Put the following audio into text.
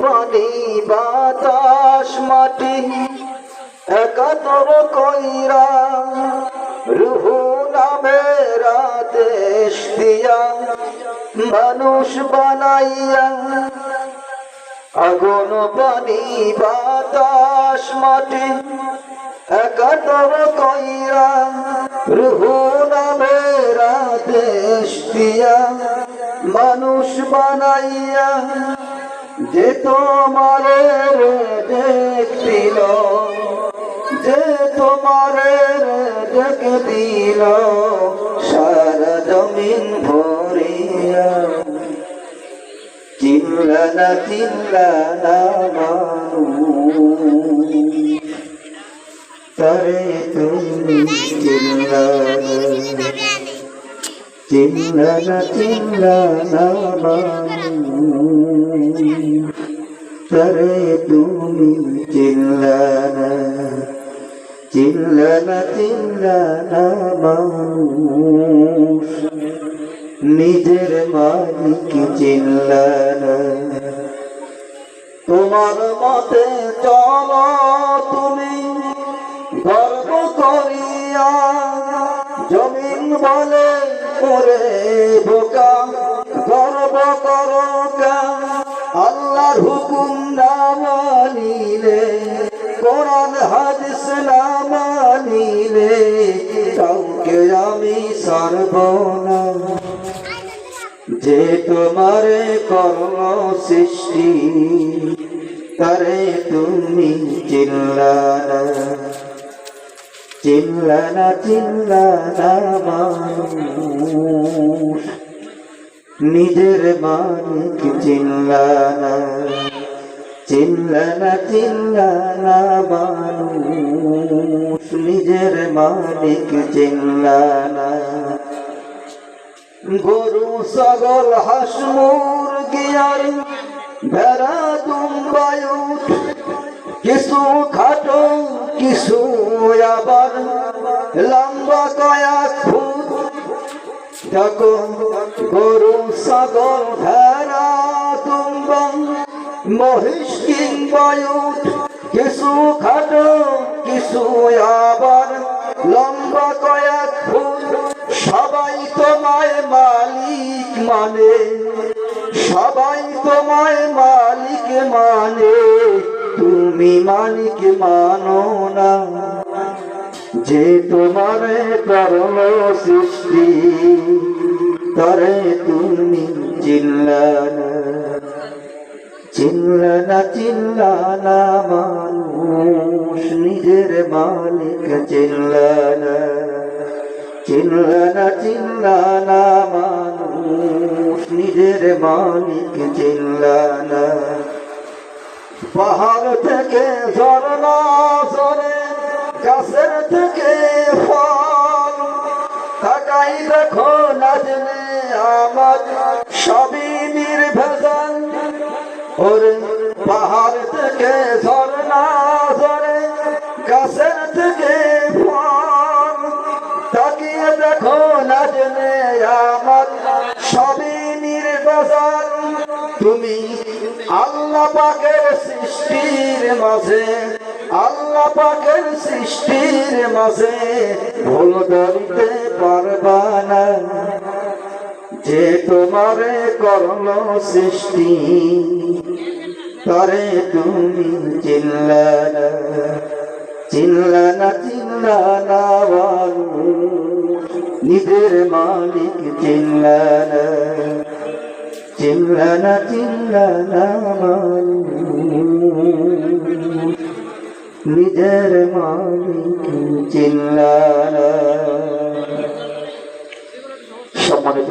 পানি, বাতাস, মাটি একাতর কইরা রুহু নামের দেশ দিয়া মানুষ বানাইয়া আগুন, পানি, বাতাস, মাটি একাতর কইরা রুহু নামের দেশ দিয়া মানুষ বানাইয়া যে তোমারে দেখছিল যে তোমারে দেখে দিল সারা জমিন ভরিয়া। চিল্লানা চিল্লানা মানুষ। তরে তুমি চিল্লানা চিল্লানা চিল্লানা মানুষ। তরে তুমি চিল্লানা চিল্লানা চিল্লানা মানুষ। নিজের মালিক চিল্লানা। তোমার মতে চলো তুমি গর্ব করিয়া, জমিন বলে করে বোকা, গর্ব করো না মানিলে কোরআন, হাদিস না মানিলে কাউকে আমি সারব না। যে তোমারে কর্ম সৃষ্টি, তারে তুমি চিল্লানা। চিল্লানা চিল্লানা মানুষ, নিজের মালিক চিল্লানা। চিল্লানা চিল্লানা মানুষ নিজের মালিক চিল্লানা। গরু, ছাগল, হাঁস, মুরগি আর ভেড়া দুম্বায়ু কিছু খাটো, কিছু আবার লম্বা কয়াক ফুট। দেখো গরু, ছাগল, ভেড়া দুম্বা মহিষ কিংবা উট কিছু খাটো, কিছু আবার, লম্বা কয়াক ফুট, সবাই তোমায় মালিক মানে। সবাই তোমায় মালিক মানে তুমি মালিক মানো না। যে তোমার করল সৃষ্টি, তরে তুমি চিল্লানা চিল্লানা মানুষ নিজের মালিক চিল্লানা চিল্লানা চিল্লানা মানুষ নিজের মালিক চিল্লানা পাহাড় থেকে ঝরনা ঝরে গাছের ওরে পাহাড় থেকে ঝরনা ঝরে গাছের থেকে ফল। তাকিয়ে দেখো না জেনে আমার সবই নির্বাচন। তুমি আল্লাহ পাকের সৃষ্টির মাঝে, আল্লাহ পাকের সৃষ্টির মাঝে ভুল ধরিতে পারবা না। যে তোমারে করল সৃষ্টি তরে তুমি চিল্লানা চিল্লানা চিল্লানা নিজের মালিক চিল্লানা চিল্লানা চিল্লানা নিজের মালিক চিল্লানা। সম্মানিত